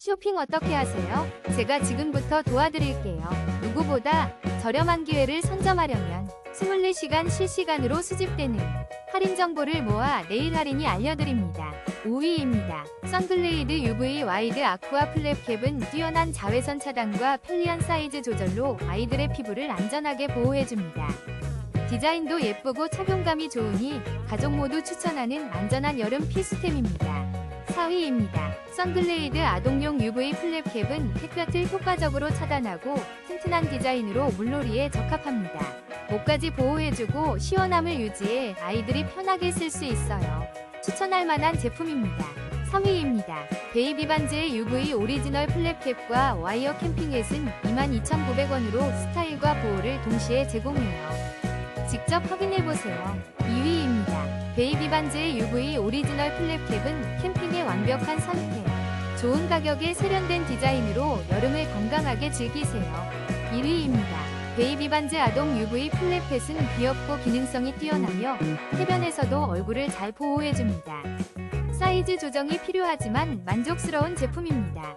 쇼핑 어떻게 하세요? 제가 지금부터 도와드릴게요. 누구보다 저렴한 기회를 선점하려면 24시간 실시간으로 수집되는 할인 정보를 모아 내일 할인이 알려드립니다. 5위입니다. 선글레이드 UV 와이드 아쿠아 플랩캡은 뛰어난 자외선 차단과 편리한 사이즈 조절로 아이들의 피부를 안전하게 보호해줍니다. 디자인도 예쁘고 착용감이 좋으니 가족 모두 추천하는 안전한 여름 필수템입니다. 4위입니다. 선글레이드 아동용 UV 플랩캡은 햇볕을 효과적으로 차단하고 튼튼한 디자인으로 물놀이에 적합합니다. 목까지 보호해주고 시원함을 유지해 아이들이 편하게 쓸 수 있어요. 추천할 만한 제품입니다. 3위입니다. 베이비 반즈의 UV 오리지널 플랩캡과 와이어 캠핑햇은 22,900원으로 스타일과 보호를 동시에 제공해요. 직접 확인해보세요. 2위입니다. 베이비 반즈의 UV 오리지널 플랩캡은 캠핑의 완벽한 선택. 좋은 가격에 세련된 디자인으로 여름을 건강하게 즐기세요. 1위입니다. 베이비 반즈 아동 UV 플랩펫은 귀엽고 기능성이 뛰어나며 해변에서도 얼굴을 잘 보호해줍니다. 사이즈 조정이 필요하지만 만족스러운 제품입니다.